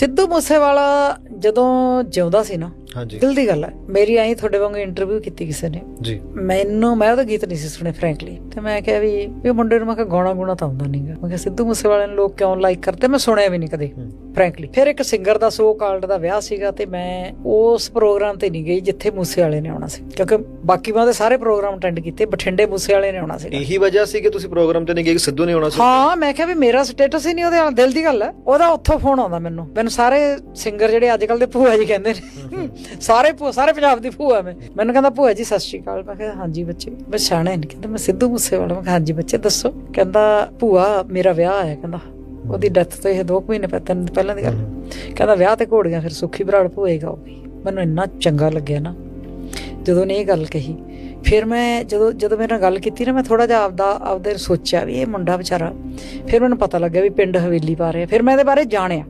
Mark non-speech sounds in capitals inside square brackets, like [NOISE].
ਸਿੱਧੂ ਮੂਸੇਵਾਲਾ ਜਦੋਂ ਜਿਉਂਦਾ ਸੀ ਨਾ ਹਾਂਜੀ। ਦਿਲ ਦੀ ਗੱਲ ਹੈ ਮੇਰੀ ਆਈ ਤੁਹਾਡੇ ਵਾਂਗੂ ਇੰਟਰਵਿਊ ਕੀਤੀ ਕਿਸੇ ਨੇ। ਜੀ। ਮੈਨੂੰ ਮੈਂ ਉਹਦਾ ਗੀਤ ਨਹੀਂ ਸੀ ਸੁਣੇ ਫ੍ਰੈਂਕਲੀ ਤੇ ਮੈਂ ਕਿਹਾ ਵੀ ਇਹ ਮੁੰਡੇ ਨੂੰ ਮੈਂ ਕਿਹਾ ਗਾਣਾ ਗੁਣਾ ਤਾਂ ਆਉਂਦਾ ਨਹੀਂਗਾ ਮੈਂ ਕਿਹਾ ਸਿੱਧੂ ਮੂਸੇਵਾਲੇ ਨੂੰ ਲੋਕ ਕਿਉਂ ਲਾਈਕ ਕਰਦੇ? ਮੈਂ ਸੁਣਿਆ ਵੀ ਨਹੀਂ ਕਦੇ। ਫ੍ਰੈਂਕਲੀ ਫਿਰ ਇੱਕ ਸਿੰਗਰ ਦਾ ਸੋ ਕਾਲਡ ਦਾ ਵਿਆਹ ਸੀਗਾ ਤੇ ਮੈਂ ਉਸ ਪ੍ਰੋਗਰਾਮ ਤੇ ਨਹੀਂ ਗਈ ਜਿੱਥੇ ਮੂਸੇਵਾਲੇ ਨੇ ਆਉਣਾ ਸੀ। ਕਿਉਂਕਿ ਬਾਕੀ ਮੈਂ ਉਹਦੇ ਸਾਰੇ ਪ੍ਰੋਗਰਾਮ ਅਟੈਂਡ ਕੀਤੇ ਬਠਿੰਡੇ ਮੂਸੇਵਾਲੇ ਨੇ ਆਉਣਾ ਸੀਗਾ। ਇਹੀ ਵਜ੍ਹਾ ਸੀ ਕਿ ਤੁਸੀਂ ਪ੍ਰੋਗਰਾਮ ਤੇ ਨਹੀਂ ਗਏ ਕਿ ਸਿੱਧੂ ਨੇ ਆਉਣਾ ਸੀ? ਹਾਂ ਮੈਂ ਕਿਹਾ ਵੀ ਮੇਰਾ ਸਟੇਟਸ ਹੀ ਨਹੀਂ ਉਹਦੇ ਨਾਲ ਦਿਲ ਦੀ ਗੱਲ ਹੈ। ਉਹਦਾ ਉੱਥੋਂ ਫੋਨ ਆਉਂਦਾ ਮੈਨੂੰ। ਮੈਨੂੰ ਸਾਰੇ ਸਿੰਗਰ ਜਿਹੜੇ ਅੱਜ ਕੱਲ ਦੇ ਭੂਆ ਜੀ ਕਹਿੰਦੇ ਨੇ। [LAUGHS] ਸਾਰੇ ਭੂਆ ਸਾਰੇ ਪੰਜਾਬ ਦੀ ਭੂਆ ਮੈਂ। ਮੈਨੂੰ ਕਹਿੰਦਾ ਭੂਆ ਜੀ ਸਤਿ ਸ਼੍ਰੀ ਅਕਾਲ। ਮੈਂ ਕਿਹਾ ਹਾਂਜੀ ਬੱਚੇ। ਮੈਂ ਸਿਆਣਾ ਨਹੀਂ ਕਹਿੰਦਾ ਮੈਂ ਸਿੱਧੂ ਮੂਸੇਵਾਲਾ। ਮੈਂ ਕਿਹਾ ਹਾਂਜੀ ਬੱਚੇ ਦੱਸੋ। ਕਹਿੰਦਾ ਭੂਆ ਮੇਰਾ ਵਿਆਹ ਆਇਆ। ਕਹਿੰਦਾ ਉਹਦੀ ਡੈਥ ਤੋਂ ਇਹ 2 ਮਹੀਨੇ ਪਹਿਲਾਂ ਤਿੰਨ ਪਹਿਲਾਂ ਦੀ ਗੱਲ। ਕਹਿੰਦਾ ਵਿਆਹ ਤੇ ਘੋੜੀਆਂ ਫਿਰ ਸੁੱਖੀ ਬਰਾੜ ਭੋਏਗਾ ਉਹ ਵੀ। ਮੈਨੂੰ ਇੰਨਾ ਚੰਗਾ ਲੱਗਿਆ ਨਾ। ਜਦੋਂ ਨੇ ਇਹ ਗੱਲ ਕਹੀ, ਫਿਰ ਮੈਂ ਜਦੋਂ ਜਦੋਂ ਮੇਰੇ ਨਾਲ ਗੱਲ ਕੀਤੀ ਨਾ, ਮੈਂ ਥੋੜਾ ਜਿਹਾ ਆਪਦਾ ਆਪਦੇ ਸੋਚਿਆ ਵੀ ਇਹ ਮੁੰਡਾ ਵਿਚਾਰਾ, ਫਿਰ ਮੈਨੂੰ ਪਤਾ ਲੱਗਿਆ ਵੀ ਪਿੰਡ ਹਵੇਲੀ ਪਾ ਰਿਹਾ। ਫਿਰ ਮੈਂ ਇਹਦੇ ਬਾਰੇ ਜਾਣਿਆ।